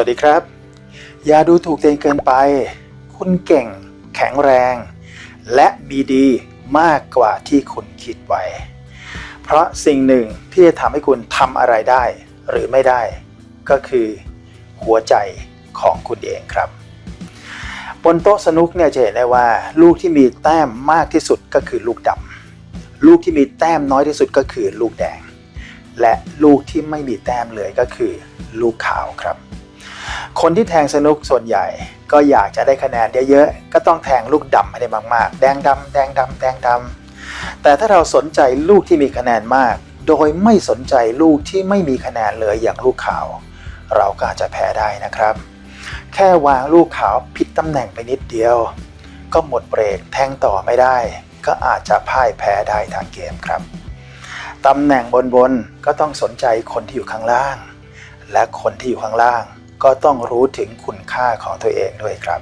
วัสดีครับ อย่าดูถูกตัวเองเกินไป คุณเก่ง แข็งแรง และมีดีมากกว่าที่คุณคิดไว้ เพราะสิ่งหนึ่งที่จะทำให้คุณทำอะไรได้ หรือไม่ได้ ก็คือ หัวใจของคุณเองครับ บนโต๊ะสนุกเนี่ยจะเห็นได้ว่า ลูกที่มีแต้มมากที่สุดก็คือลูกดำลูกที่มีแต้มน้อยที่สุดก็คือลูกแดง และลูกที่ไม่มีแต้มเลยก็คือ ลูกขาวครับ คนที่แทงสนุกส่วนใหญ่ ก็อยากจะได้คะแนนเยอะๆก็ต้องแทงลูกดำให้ได้มากๆ แดงดำแดงดำแดงดำแต่ถ้าเราสนใจลูกที่มีคะแนนมาก โดยไม่สนใจลูกที่ไม่มีคะแนนเลยอย่างลูกขาว เราก็อาจจะแพ้ได้นะครับ แค่วางลูกขาวผิดตำแหน่งไปนิดเดียว ก็หมดเบรกแทงต่อไม่ได้ ก็อาจจะพ่ายแพ้ได้ทางเกมครับตำแหน่งบนๆก็ต้องสนใจคนที่อยู่ข้างล่าง และคนที่อยู่ข้างล่าง ก็ต้องรู้ถึงคุณค่าของตัวเองด้วยครับ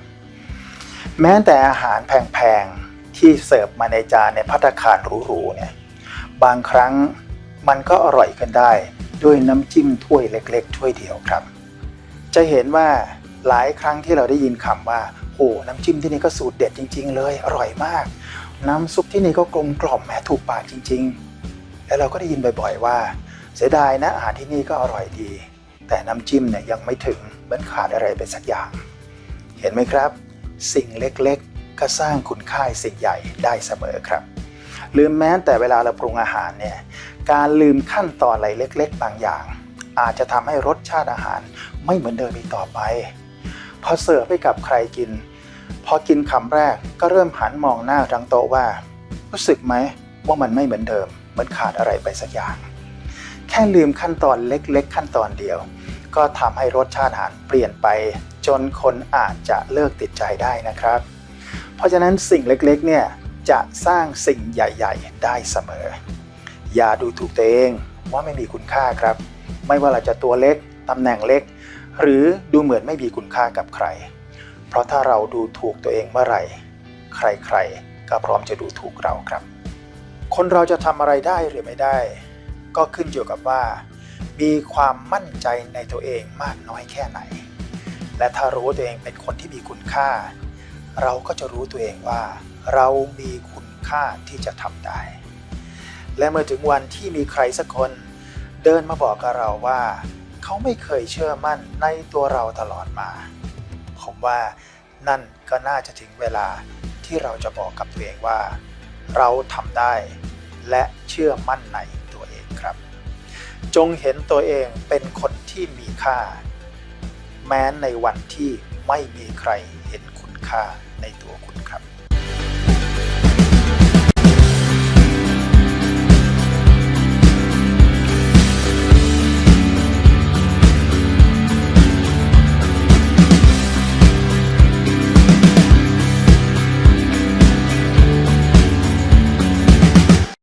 แม้แต่อาหารแพงๆ ที่เสิร์ฟมาในจานในพัตตาคารหรูๆเนี่ยบางครั้งมันก็อร่อยขึ้นได้ด้วยน้ำจิ้มถ้วยเล็กๆ ถ้วยเดียวครับ จะเห็นว่าหลายครั้งที่เราได้ยินคำว่าโอ้น้ำจิ้มที่นี่ก็สูตรเด็ดจริง ๆ เลย อร่อยมาก น้ำซุปที่นี่ก็กลมกล่อมแม้ถูกปากจริง ๆ แล้วเราก็ได้ยินบ่อย ๆ ว่า เสียดายนะอาหารที่นี่ก็อร่อยดี แต่น้ำจิ้มเนี่ยยังไม่ถึงเหมือนขาดอะไรไปสักอย่าง เห็นไหมครับ สิ่งเล็กๆ ก็สร้างคุณค่าสิ่งใหญ่ได้เสมอครับ ลืมแม้แต่เวลาเราปรุงอาหารเนี่ยการลืมขั้นตอนอะไรเล็ก ๆ บางอย่าง อาจจะทำให้รสชาติอาหารไม่เหมือนเดิมอีกต่อไป พอเสิร์ฟให้กับใครกิน พอกินคำแรกก็เริ่มหันมองหน้าทั้งโต๊ะว่า รู้สึกไหมว่ามันไม่เหมือนเดิมเหมือนขาดอะไรไปสักอย่าง แค่ลืมขั้นตอนเล็กๆ ขั้นตอนเดียว ก็ทำให้รสชาติอาหารเปลี่ยนไปจนคนอาจจะเลิกติดใจได้นะครับ เพราะฉะนั้นสิ่งเล็กๆ เนี่ยจะสร้างสิ่งใหญ่ ๆ ได้เสมอ อย่าดูถูกตัวเองว่าไม่มีคุณค่าครับ ไม่ว่าเราจะตัวเล็กตำแหน่งเล็ก หรือดูเหมือนไม่มีคุณค่ากับใคร เพราะถ้าเราดูถูกตัวเองเมื่อไหร่ ใครๆ ก็พร้อมจะดูถูกเราครับ คนเราจะทำอะไรได้หรือไม่ได้ ก็ขึ้นอยู่กับว่า มีความมั่นใจในตัวเองมากน้อยแค่ไหน และถ้ารู้ตัวเองเป็นคนที่มีคุณค่า เราก็จะรู้ตัวเองว่า เรามีคุณค่าที่จะทำได้ และเมื่อถึงวันที่มีใครสักคน เดินมาบอกกับเราว่า เขาไม่เคยเชื่อมั่นในตัวเราตลอดมา ผมว่านั่นก็น่าจะถึงเวลาที่เราจะบอกกับตัวเองว่า เราทำได้และเชื่อมั่นใน จงเห็นตัวเองเป็นคนที่มีค่า แม้ในวันที่ไม่มีใครเห็นคุณค่าในตัวคุณครับ